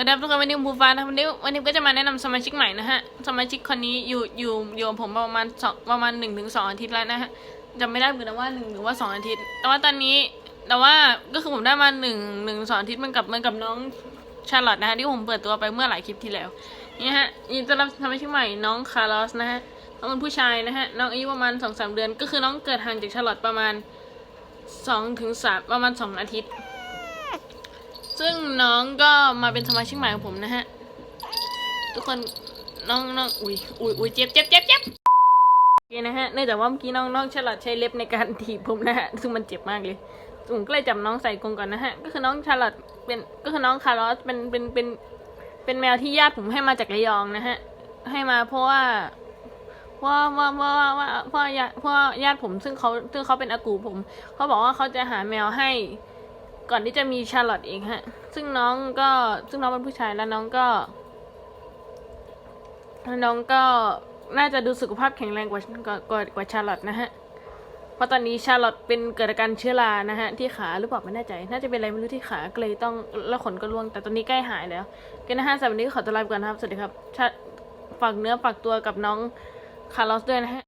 วัสดีครับทุกคนวันนี้ผมภูฟ้านะครับวันนี้วันนี้ก็จะมาแนะนำสมาชิกใหม่นะฮะสมาชิกคนนี้อยู่อยู่อยู่กับผมประมาณสองประมาณหนึ่งถึงสองอาทิตย์แล้วนะฮะจำไม่ได้เหมือนกันว่าหนึ่งหรือว่าสองอาทิตย์ แต่ว่าตอนนี้แต่ว่าก็คือผมได้มาหนึ่งหนึ่งสองอาทิตย์มันกับมันกับน้องชาร์ลอตนะฮะที่ผมเปิดตัวไปเมื่อหลายคลิปที่แล้วนี่ฮะนี่จะรับสมาชิกใหม่น้องคาร์ลอสนะฮะน้องเป็นผู้ชายนะฮะน้องอายุประมาณสองสามเดือน ก็คือน้องเกิดห่างจากชาร์ลอตประมาณสองถึงสามประมาณสองอาทิตย์ ซึ่งน้องก็มาเป็นสมาชิกใหม่ของผมนะฮะ ทุกคนน้องน้องอุ้ยอุ้ยอุ้ยเจ็บเจ็บเจ็บเจ็บโอเคนะฮะ เนื่องจากว่าเมื่อกี้น้องน้องฉลาดใช้เล็บในการถีบผมนะฮะ ซึ่งมันเจ็บมากเลยผมก็เลยจับน้องใส่กรงก่อนนะฮะ ก็คือน้องชาลอตเป็น ก็คือน้องคาร์ลอสเป็น เป็น เป็น เป็นแมวที่ญาติผมให้มาจากระยองนะฮะ ให้มาเพราะว่าเพราะว่าว่าว่าว่าเพราะญาติเพราะญาติผมซึ่งเขาซึ่งเขาเป็นอากูผม เขาบอกว่าเขาจะหาแมวให้ ก่อนที่จะมีชาร์ลอตเองฮะ ซึ่งน้องก็ซึ่งน้องเป็นผู้ชายแล้วน้องก็น้องก็น่าจะดูสุขภาพแข็งแรงกว่ากว่ากว่าชาร์ลอตนะฮะ เพราะตอนนี้ชาร์ลอตเป็นเกิดอาการเชื้อรานะฮะ ที่ขาหรือเปล่าไม่แน่ใจ น่าจะเป็นอะไรไม่รู้ที่ขาก็เลยต้องแล้วขนก็ร่วง แต่ตอนนี้ใกล้หายแล้วกันนะฮะสำหรับวันนี้ก็ขอตัวลาไปก่อนนะครับ สวัสดีครับฝากเนื้อฝากตัวกับน้องคาร์ลอสด้วยนะฮะ